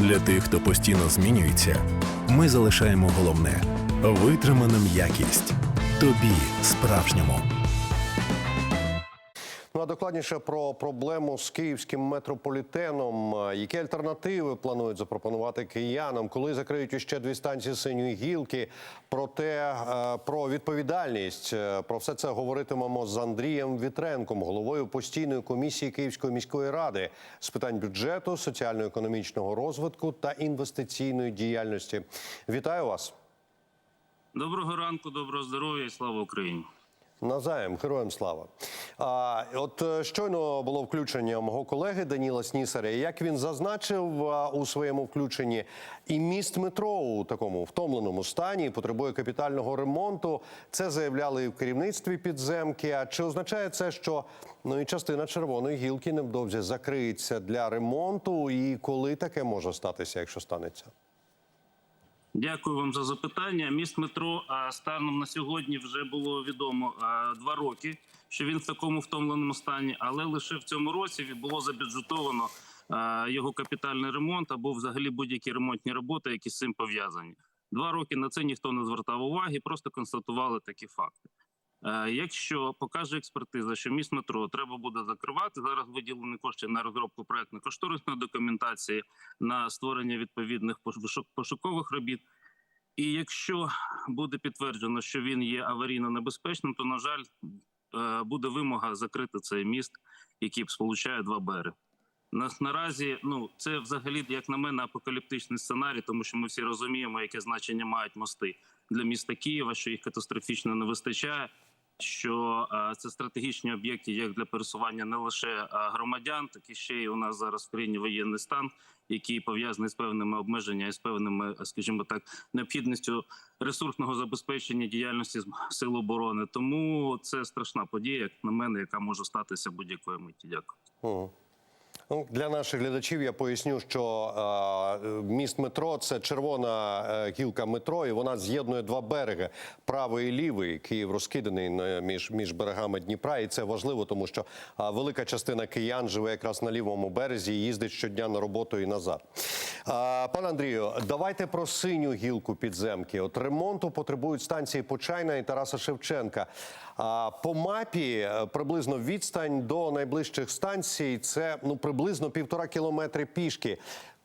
Для тих, хто постійно змінюється, ми залишаємо головне витриманим якість Тобі справжньому. Ну а докладніше про проблему з київським метрополітеном. Які альтернативи планують запропонувати киянам, коли закриють іще дві станції синьої гілки? Про те, е, про відповідальність е, про все це говоритимемо з Андрієм Вітренком, головою постійної комісії Київської міської ради з питань бюджету, соціально-економічного розвитку та інвестиційної діяльності. Вітаю вас. Доброго ранку, доброго здоров'я і слава Україні. Назаєм, героям слава. А, от е, щойно було включення мого колеги Даніла Снісаря. Як він зазначив у своєму включенні, і міст метро у такому втомленому стані потребує капітального ремонту. Це заявляли і в керівництві підземки. А чи означає це, що ну і частина червоної гілки невдовзі закриється для ремонту? І коли таке може статися, якщо станеться? Дякую вам за запитання. Міст метро станом на сьогодні вже було відомо два роки, що він в такому втомленому стані, але лише в цьому році було забюджетовано його капітальний ремонт або взагалі будь-які ремонтні роботи, які з цим пов'язані. Два роки на це ніхто не звертав уваги, просто констатували такі факти. Е, Якщо покаже експертиза, що міст метро треба буде закривати, зараз виділені кошти на розробку проектно-кошторисної документації, на створення відповідних пошук- пошукових робіт. І якщо буде підтверджено, що він є аварійно небезпечним, то на жаль, е, буде вимога закрити цей міст, який сполучає два береги. На, наразі, ну це взагалі, як на мене, апокаліптичний сценарій, тому що ми всі розуміємо, яке значення мають мости для міста Києва, що їх катастрофічно не вистачає. Що е, це стратегічні об'єкти, як для пересування не лише е, громадян, так і ще й у нас зараз в країні воєнний стан, який пов'язаний з певними обмеженнями з певними, е, скажімо так, необхідністю ресурсного забезпечення діяльності сил оборони. Тому це страшна подія, як на мене, яка може статися будь-якої миті. Дякую. Ну, для наших глядачів я поясню, що е, міст метро це червона е, гілка метро, і вона з'єднує два береги правий і лівий. Київ розкиданий між, між берегами Дніпра, і це важливо, тому що е, велика частина киян живе якраз на лівому березі і їздить щодня на роботу і назад. Е, пане Андрію, давайте про синю гілку підземки. От ремонту потребують станції Почайна і Тараса Шевченка. А по мапі е, приблизно відстань до найближчих станцій це ну приблизно півтора кілометри пішки.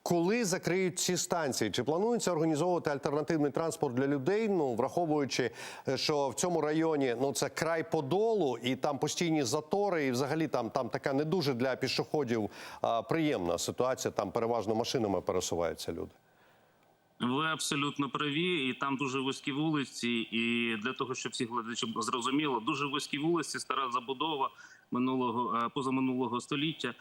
Коли закриють ці станції? Чи планується організовувати альтернативний транспорт для людей? Ну враховуючи, е, що в цьому районі ну це край подолу, і там постійні затори, і взагалі там, там така не дуже для пішоходів а, приємна ситуація. Там переважно машинами пересуваються люди. Ви абсолютно праві, і там дуже вузькі вулиці. І для того, щоб всі глядачі зрозуміло, дуже вузькі вулиці, стара забудова минулого е, позаминулого століття.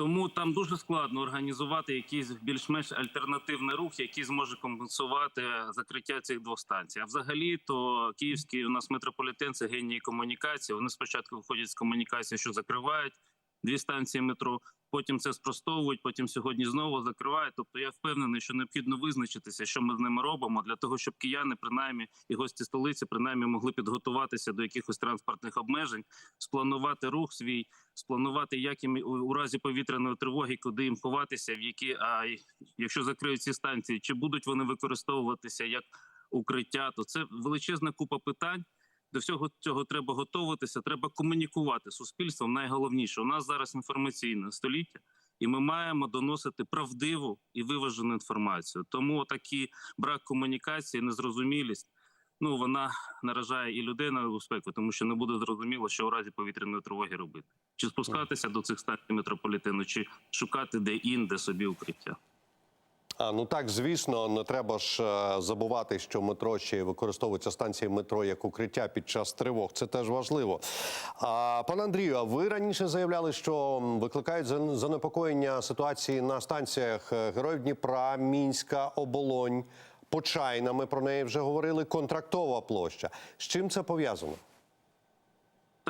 Тому там дуже складно організувати якийсь більш-менш альтернативний рух, який зможе компенсувати закриття цих двох станцій. А взагалі, то київський у нас метрополітен це генії комунікації. Вони спочатку виходять з комунікації, що закривають дві станції метро. Потім це спростовують. Потім сьогодні знову закривають. Тобто я впевнений, що необхідно визначитися, що ми з ними робимо, для того, щоб кияни, принаймні, і гості столиці, принаймні, могли підготуватися до якихось транспортних обмежень, спланувати рух свій, спланувати, як їм у, разі повітряної тривоги, куди їм ховатися, в які а якщо закриють ці станції, чи будуть вони використовуватися як укриття, то це величезна купа питань. До всього цього треба готуватися, треба комунікувати суспільством. Найголовніше у нас зараз інформаційне століття, і ми маємо доносити правдиву і виважену інформацію. Тому такий брак комунікації, незрозумілість. Ну вона наражає і людей на небезпеку, тому що не буде зрозуміло, що у разі повітряної тривоги робити: чи спускатися до цих станцій метрополітену, чи шукати де інде собі укриття. А ну так, звісно, не треба ж е, забувати, що метро ще використовується станції метро як укриття під час тривог. Це теж важливо. А пане Андрію, а ви раніше заявляли, що викликають зан- занепокоєння ситуації на станціях е, Героїв Дніпра, Мінська, Оболонь, Почайна. Ми про неї вже говорили. Контрактова площа. З чим це пов'язано?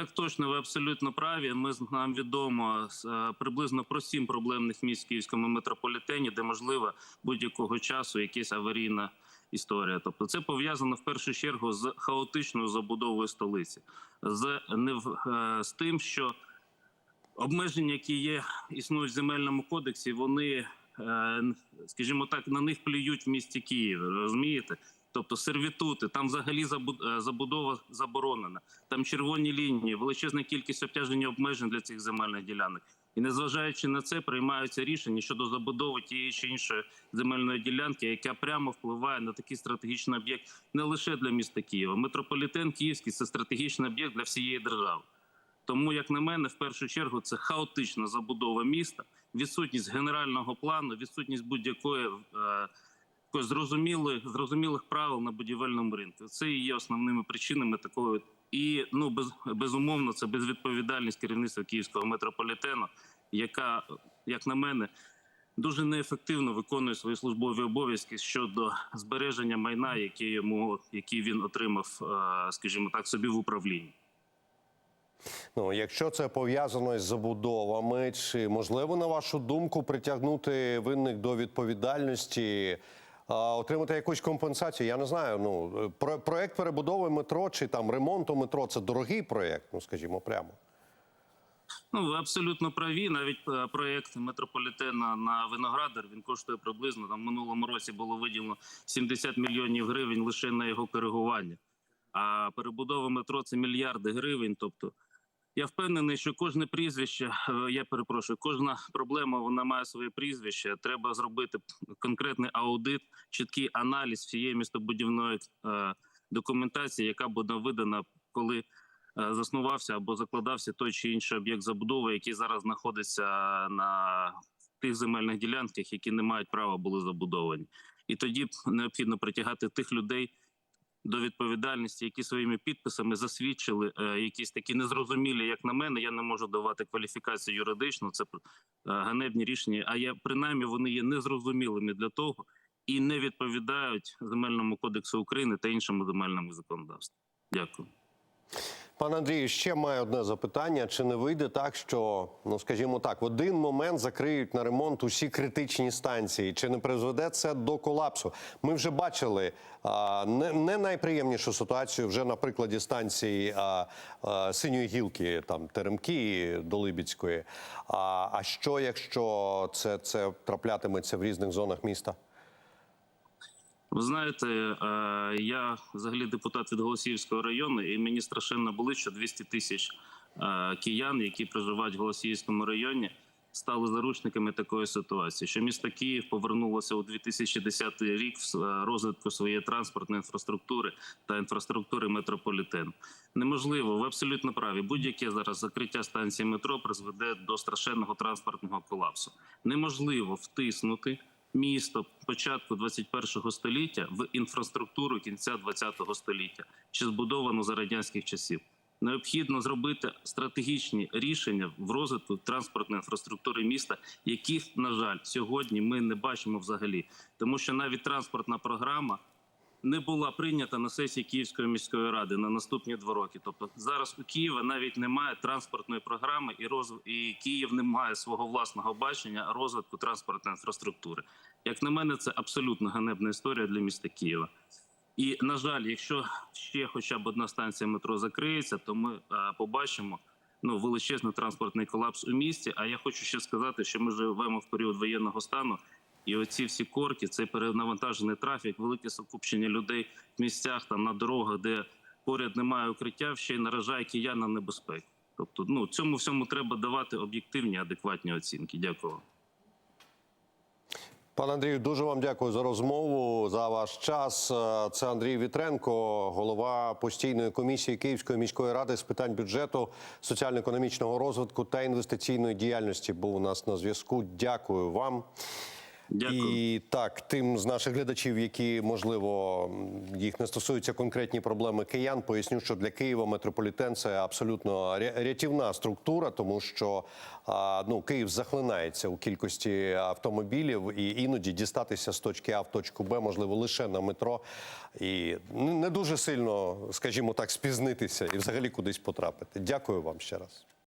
Так точно, ви абсолютно праві. Ми нам відомо е, приблизно про сім проблемних місць в київському метрополітені, де можливо будь-якого часу якась аварійна історія. Тобто, це пов'язано в першу чергу з хаотичною забудовою столиці, з не е, з тим, що обмеження, які є існують в земельному кодексі, вони е, скажімо так, на них плюють в місті Києві. Розумієте? Тобто сервітути, там взагалі е, забудова заборонена, там червоні лінії, величезна кількість обтяжень обмежень для цих земельних ділянок. І незважаючи на це, приймаються рішення щодо забудови тієї чи іншої земельної ділянки, яка прямо впливає на такий стратегічний об'єкт не лише для міста Києва. Метрополітен Київський це стратегічний об'єкт для всієї держави. Тому, як на мене, в першу чергу це хаотична забудова міста, відсутність генерального плану, відсутність будь-якої е, зрозумілих, зрозумілих правил на будівельному ринку. Це і є основними причинами такої. І ну без, безумовно, це безвідповідальність керівництва київського метрополітену, яка, як на мене, дуже неефективно виконує свої службові обов'язки щодо збереження майна, яке йому який він отримав, е, скажімо так, собі в управлінні. Ну, якщо це пов'язано із забудовами, чи можливо, на вашу думку, притягнути винних до відповідальності, отримати якусь компенсацію? Я не знаю. Ну про проект перебудови метро чи там ремонту метро це дорогий проект, ну скажімо прямо. Ну, ви абсолютно праві. Навіть е, проєкт метрополітена на Виноградар він коштує приблизно там в минулому році було виділено 70 мільйонів гривень лише на його коригування. А перебудова метро це мільярди гривень. Тобто, я впевнений, що кожне прізвище, е, я перепрошую, кожна проблема вона має своє прізвище. Треба зробити конкретний аудит, чіткий аналіз всієї містобудівної е, документації, яка буде видана, коли е, заснувався або закладався той чи інший об'єкт забудови, який зараз знаходиться на тих земельних ділянках, які не мають права були забудовані. І тоді необхідно притягати тих людей до відповідальності, які своїми підписами засвідчили е, якісь такі незрозумілі, як на мене. Я не можу давати кваліфікацію юридично. Це е, ганебні рішення. А я принаймні вони є незрозумілими для того і не відповідають земельному кодексу України та іншому земельному законодавству. Дякую. Пане Андрію, ще маю одне запитання: чи не вийде так, що ну скажімо так, в один момент закриють на ремонт усі критичні станції? Чи не призведе це до колапсу? Ми вже бачили а, не, не найприємнішу ситуацію вже на прикладі станції а, а, синьої гілки, там Теремки до Либідської. А, а що якщо це, це траплятиметься в різних зонах міста? Ви знаєте, е, я взагалі депутат від Голосіївського району, і мені страшенно болить, що 200 тисяч е, киян, які проживають в Голосіївському районі, стали заручниками такої ситуації. Що місто Київ повернулося у 2010 рік в е, розвитку своєї транспортної інфраструктури та інфраструктури метрополітену. Неможливо, ви абсолютно праві. Будь-яке зараз закриття станції метро призведе до страшенного транспортного колапсу. Неможливо втиснути місто початку 21 століття в інфраструктуру кінця 20 століття, чи збудовано за радянських часів. Необхідно зробити стратегічні рішення в розвитку транспортної інфраструктури міста, яких, на жаль, сьогодні ми не бачимо взагалі, тому що навіть транспортна програма не була прийнята на сесії Київської міської ради на наступні два роки. Тобто зараз у Києва навіть немає транспортної програми, і розв... і Київ не має свого власного бачення розвитку транспортної інфраструктури. Як на мене, це абсолютно ганебна історія для міста Києва. І на жаль, якщо ще хоча б одна станція метро закриється, то ми е, побачимо ну величезний транспортний колапс у місті. А я хочу ще сказати, що ми живемо в період воєнного стану. І оці всі корки, цей перенавантажений трафік, велике скупчення людей в місцях там на дорогах, де поряд немає укриття, ще й наражає киян на небезпеку. Тобто, ну цьому всьому треба давати об'єктивні, адекватні оцінки. Дякую. Пане Андрію, дуже вам дякую за розмову за ваш час. Це Андрій Вітренко, голова постійної комісії Київської міської ради з питань бюджету, соціально-економічного розвитку та інвестиційної діяльності. Був у нас на зв'язку. Дякую вам. Дякую. І так, тим з наших глядачів, які можливо їх не стосуються конкретні проблеми киян, поясню, що для Києва метрополітен це абсолютно рятівна структура, тому що ну Київ захлинається у кількості автомобілів, і іноді дістатися з точки А в точку Б можливо лише на метро, і не дуже сильно, скажімо так, спізнитися і взагалі кудись потрапити. Дякую вам ще раз.